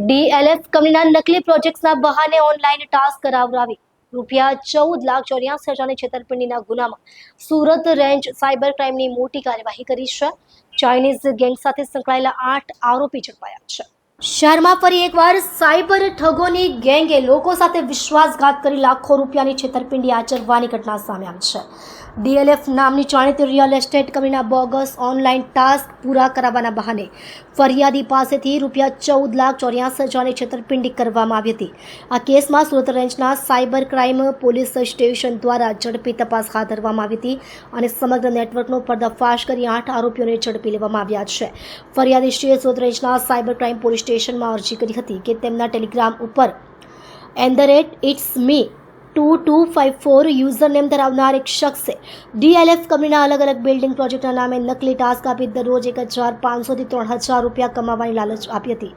DLF કંપનીના નકલી પ્રોજેક્ટ્સના બહાને ઓનલાઈન ટાસ્ક કરાવરાવી રૂપિયા ચૌદ લાખ ચોર્યાસી હજારની છેતરપિંડીના ગુનામાં સુરત રેન્જ સાયબર ક્રાઇમની મોટી કાર્યવાહી કરી છે. ચાઇનીઝ ગેંગ સાથે સંકળાયેલા આઠ આરોપી ઝડપાયા છે. શહેરમાં ફરી એકવાર સાયબર ઠગોની ગેંગે લોકો સાથે વિશ્વાસઘાત કરી લાખો રૂપિયાની છેતરપિંડી આચરવાની ઘટના સામે આવી છે. ડીએલએફ નામની જાણીતી રિયલ એસ્ટેટ કંપનીના બોગસ ઓનલાઈન ટાસ્ક પૂરા કરાવવાના બહાને ફરિયાદી પાસેથી રૂપિયા ચૌદ લાખ ચોર્યાસી હજારની છેતરપિંડી કરવામાં આવી હતી. આ કેસમાં સુરત રેન્જના સાયબર ક્રાઇમ પોલીસ સ્ટેશન દ્વારા ઝડપી તપાસ હાથ ધરવામાં આવી હતી અને સમગ્ર નેટવર્કનો પર્દાફાશ કરી આઠ આરોપીઓને ઝડપી લેવામાં આવ્યા છે. ફરિયાદીશ્રીએ સુરત રેન્જના સાયબર ક્રાઇમ પોલીસ સ્ટેશનમાં અરજી કરી હતી કે તેમના ટેલિગ્રામ ઉપર at the rate it's me two two five four username ધરાવનાર એક શખ્સે ડીએલએફ કંપનીના અલગ અલગ બિલ્ડિંગ પ્રોજેક્ટના નામે નકલી ટાસ્ક આપી દરરોજ એક હજાર પાંચસોથી ત્રણ હજાર રૂપિયા કમાવાની લાલચ આપી હતી.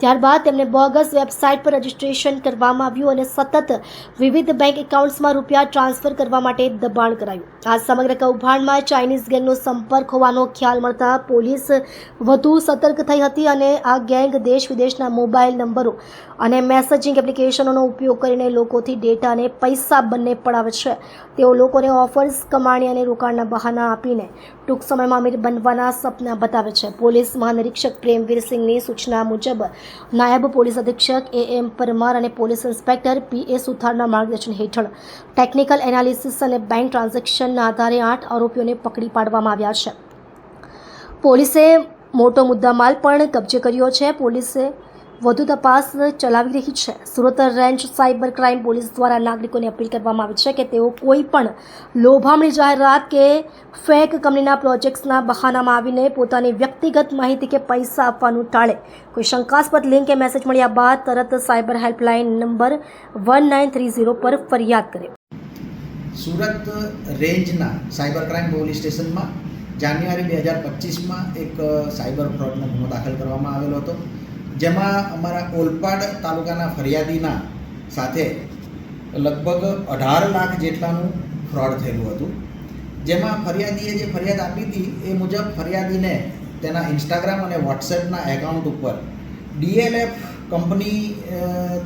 ત્યારબાદ તેમને બોગસ વેબસાઇટ પર રજિસ્ટ્રેશન કરવામાં આવ્યું અને સતત વિવિધ બેંક એકાઉન્ટ્સમાં રૂપિયા ટ્રાન્સફર કરવા માટે દબાણ કરાયું. આ સમગ્ર કૌભાંડમાં ચાઇનીઝ ગેંગનો સંપર્ક હોવાનો ખ્યાલ મળતા પોલીસ વધુ સતર્ક થઈ હતી અને આ ગેંગ દેશ વિદેશના મોબાઈલ નંબરો અને મેસેજિંગ એપ્લિકેશનોનો ઉપયોગ કરીને લોકોથી ડેટા અને પૈસા બંને પડાવે છે. તેઓ લોકોને ઓફર્સ કમાણી અને રોકાણના બહાના આપીને ટૂંક સમયમાં અમીર બનવાના સપના બતાવે છે. પોલીસ મહાનિરીક્ષક પ્રેમવીર સિંહની સૂચના મુજબ નાયબ પોલીસ અધિક્ષક એ એમ પરમાર અને પોલીસ ઇન્સ્પેક્ટર પી એ સુથારના માર્ગદર્શન હેઠળ ટેકનિકલ એનાલિસિસ અને બેંક ટ્રાન્ઝેક્શનના આધારે આઠ આરોપીઓને પકડી પાડવામાં આવ્યા છે. પોલીસે મોટો મુદ્દામાલ પણ કબજે કર્યો છે. પોલીસે વધુ તપાસ ચલાવી રહી છે. Surat range cyber crime police દ્વારા નાગરિકોને અપીલ કરવામાં આવી છે કે તેઓ કોઈ પણ લોભામણી જાહેરાત કે ફેક કંપનીના પ્રોજેક્ટ્સના બહાનામાં આવીને પોતાની વ્યક્તિગત માહિતી કે પૈસા આપવાનું ટાળે. કોઈ શંકાસ્પદ લિંક કે મેસેજ મળ્યા બાદ તરત cyber helpline number one nine three zero પર ફરિયાદ કરે. સુરત રેન્જના સાયબર ક્રાઇમ પોલીસ સ્ટેશનમાં જાન્યુઆરી બે હજાર પચીસમાં એક સાયબર ફ્રોડનો ગુનો દાખલ કરવામાં આવેલો હતો. જેમાં અમારા ઓલપાડ તાલુકાના ફરિયાદીના સાથે લગભગ અઢાર લાખ જેટલાનું ફ્રોડ થયેલું હતું. જેમાં ફરિયાદીએ જે ફરિયાદ આપી હતી, એ મુજબ ફરિયાદીને તેના ઇન્સ્ટાગ્રામ અને વોટ્સએપના એકાઉન્ટ ઉપર ડીએલએફ કંપની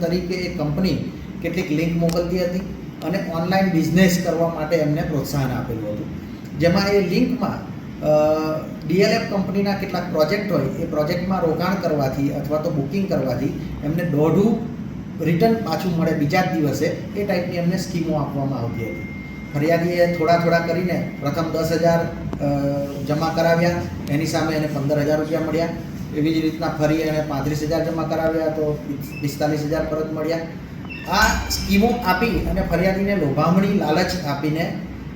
તરીકે એ કંપની કેટલીક લિંક મોકલતી હતી અને ઓનલાઈન બિઝનેસ કરવા માટે એમને પ્રોત્સાહન આપેલું હતું. જેમાં એ લિંકમાં ડીએલએફ કંપનીના કેટલાક પ્રોજેક્ટ હોય, એ પ્રોજેક્ટમાં રોકાણ કરવાથી અથવા તો બુકિંગ કરવાથી એમને દોઢું રિટર્ન પાછું મળે બીજા જ દિવસે, એ ટાઈપની એમને સ્કીમો આપવામાં આવતી હતી. ફરિયાદીએ થોડા થોડા કરીને પ્રથમ દસ હજાર જમા કરાવ્યા, એની સામે એને પંદર હજાર રૂપિયા મળ્યા. એવી જ રીતના ફરી એણે પાંત્રીસ હજાર જમા કરાવ્યા તો પિસ્તાલીસ હજાર પરત મળ્યા. આ સ્કીમો આપી અને ફરિયાદીને લોભામણી લાલચ આપીને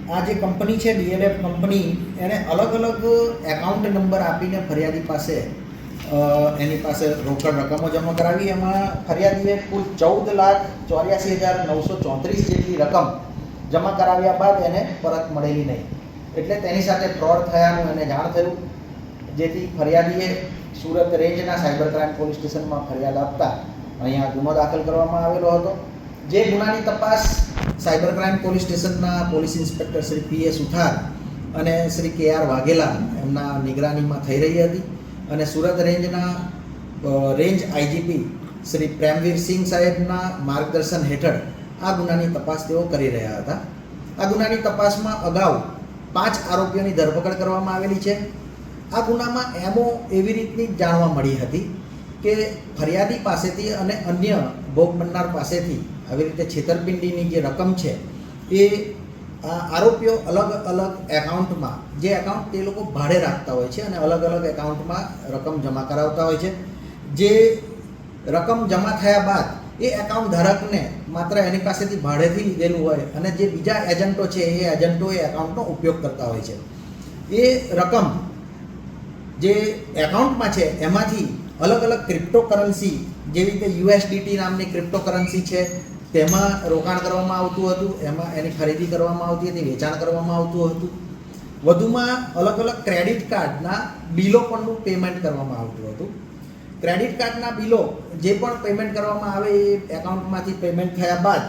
આ જે કંપની છે ડીએલએફ કંપની એણે અલગ અલગ એકાઉન્ટ નંબર આપીને ફરિયાદી પાસે એની પાસે રોકડ રકમો જમા કરાવી. એમાં ફરિયાદીએ કુલ ચૌદ લાખ ચોર્યાસી હજાર નવસો ચોત્રીસ જેટલી રકમ જમા કરાવ્યા બાદ એને પરત મળેલી નહીં. એટલે તેની સાથે ફ્રોડ થયાનું એને જાણ થયું, જેથી ફરિયાદીએ સુરત રેન્જના સાયબર ક્રાઇમ પોલીસ સ્ટેશનમાં ફરિયાદ આપતા અહીંયા ગુનો દાખલ કરવામાં આવેલો હતો. જે ગુનાની તપાસ સાયબર ક્રાઇમ પોલીસ સ્ટેશનના police inspector Shri P A Suthar અને શ્રી કે આર વાઘેલા એમના નિગરાનીમાં થઈ રહી હતી અને સુરત રેન્જના રેન્જ આઈજીપી શ્રી પ્રેમવીર સિંહ સાહેબના માર્ગદર્શન હેઠળ આ ગુનાની તપાસ તેઓ કરી રહ્યા હતા. આ ગુનાની તપાસમાં અગાઉ પાંચ આરોપીઓની ધરપકડ કરવામાં આવેલી છે. આ ગુનામાં એમો એવી રીતની જાણવા મળી હતી કે ફરિયાદી પાસેથી અને અન્ય ભોગ બનનાર પાસેથી આવી રીતે છેતરપિંડીની જે રકમ છે, એ આરોપીઓ અલગ અલગ એકાઉન્ટમાં, જે એકાઉન્ટ તે લોકો ભાડે રાખતા હોય છે અને અલગ અલગ એકાઉન્ટમાં રકમ જમા કરાવતા હોય છે. જે રકમ જમા થયા બાદ એ એકાઉન્ટ ધારકને માત્ર એની પાસેથી ભાડેથી લીધેલું હોય અને જે બીજા એજન્ટો છે, એ એજન્ટો એ એકાઉન્ટનો ઉપયોગ કરતા હોય છે. એ રકમ જે એકાઉન્ટમાં છે, એમાંથી અલગ અલગ ક્રિપ્ટોકરન્સી જેવી રીતે યુએસડીટી નામની ક્રિપ્ટોકરન્સી છે, તેમાં રોકાણ કરવામાં આવતું હતું, એમાં એની ખરીદી કરવામાં આવતી હતી, વેચાણ કરવામાં આવતું હતું. વધુમાં અલગ અલગ ક્રેડિટ કાર્ડના બિલો પણનું પેમેન્ટ કરવામાં આવતું હતું. ક્રેડિટ કાર્ડના બિલો જે પણ પેમેન્ટ કરવામાં આવે એ એકાઉન્ટમાંથી પેમેન્ટ થયા બાદ,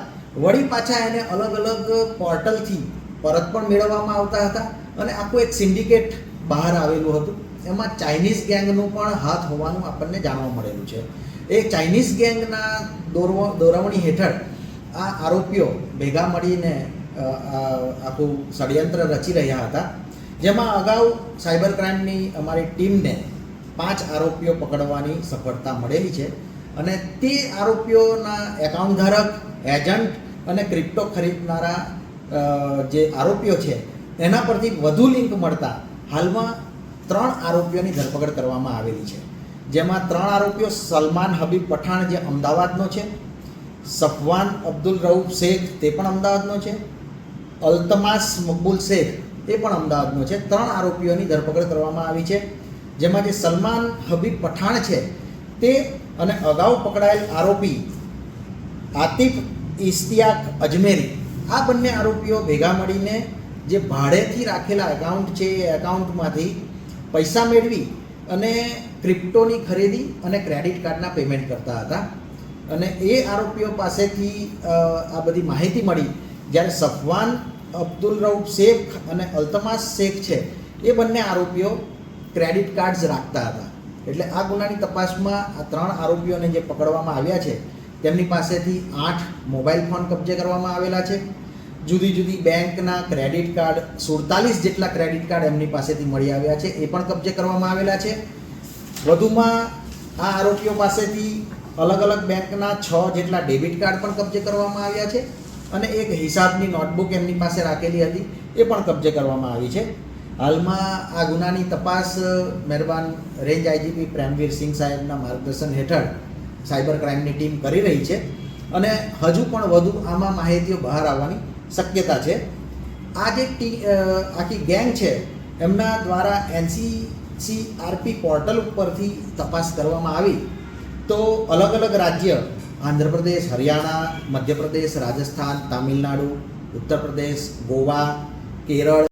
વળી પાછા એને અલગ અલગ પોર્ટલથી પરત પણ મેળવવામાં આવતા હતા અને આખું એક સિન્ડિકેટ બહાર આવેલું હતું. એમાં ચાઇનીઝ ગેંગનું પણ હાથ હોવાનું આપણને જાણવા મળેલું છે. એ ચાઇનીઝ ગેંગના દોરવ, દોરવણી હેઠળ આ આરોપીઓ ભેગા મળીને આખું ષડયંત્ર રચી રહ્યા હતા. જેમાં અગાઉ સાયબર ક્રાઇમની અમારી ટીમને પાંચ આરોપીઓ પકડવાની સફળતા મળેલી છે અને તે આરોપીઓના એકાઉન્ટ ધારક એજન્ટ અને ક્રિપ્ટો ખરીદનારા જે આરોપીઓ છે, એના પરથી વધુ લિંક મળતા હાલમાં ત્રણ આરોપીઓની ધરપકડ કરવામાં આવેલી છે. જેમાં ત્રણ આરોપીઓ સલમાન હબીબ પઠાણ, જે અમદાવાદનો છે, સફવાન અબ્દુલ રઉફ શેખ, તે પણ અમદાવાદનો છે, અલ્તમાસ મકબુલ શેખ એ પણ અમદાવાદનો છે. ત્રણ આરોપીઓની ધરપકડ કરવામાં આવી છે. જેમાં જે સલમાન હબીબ પઠાણ છે, તે અને અગાઉ પકડાયેલ આરોપી આતિફ ઇસ્તિયાક અજમેરી, આ બંને આરોપીઓ ભેગા મળીને જે ભાડેથી રાખેલા એકાઉન્ટ છે એ એકાઉન્ટમાંથી પૈસા મેળવી અને ક્રિપ્ટોની ખરીદી અને ક્રેડિટ કાર્ડના પેમેન્ટ કરતા હતા. અને એ આરોપીઓ પાસેથી આ બધી માહિતી મળી. જ્યારે સફવાન અબ્દુલ રઉફ શેખ અને અલ્તમાસ શેખ છે, એ બંને આરોપીઓ ક્રેડિટ કાર્ડ્સ રાખતા હતા. એટલે આ ગુનાની તપાસમાં આ ત્રણ આરોપીઓને જે પકડવામાં આવ્યા છે, તેમની પાસેથી આઠ મોબાઈલ ફોન કબજે કરવામાં આવેલા છે. જુદી જુદી બેંકના ક્રેડિટ કાર્ડ સુડતાલીસ જેટલા ક્રેડિટ કાર્ડ એમની પાસેથી મળી આવ્યા છે. એ પણ કબજે કરવામાં આવેલા છે. વધુમાં આ આરોપીઓ પાસેથી અલગ અલગ બેંકના છ જેટલા ડેબિટ કાર્ડ પણ કબજે કરવામાં આવ્યા છે અને એક હિસાબની નોટબુક એમની પાસે રાખેલી હતી. એ પણ કબજે કરવામાં આવી છે. હાલમાં આ ગુનાની તપાસ મહેરબાન રેન્જ આઈજીપી પ્રેમવીર સિંહ સાહેબના માર્ગદર્શન હેઠળ સાયબર ક્રાઇમની ટીમ કરી રહી છે. અને હજુ પણ વધુ આમાં માહિતીઓ બહાર આવવાની શક્યતા છે. આ જે ટી આખી ગેંગ છે, એમના દ્વારા એનસીસી આરપી પોર્ટલ ઉપરથી તપાસ કરવામાં આવી. તો અલગ અલગ રાજ્ય, આંધ્રપ્રદેશ, હરિયાણા, મધ્યપ્રદેશ, રાજસ્થાન, તામિલનાડુ ઉત્તર પ્રદેશ ગોવા, કેરળ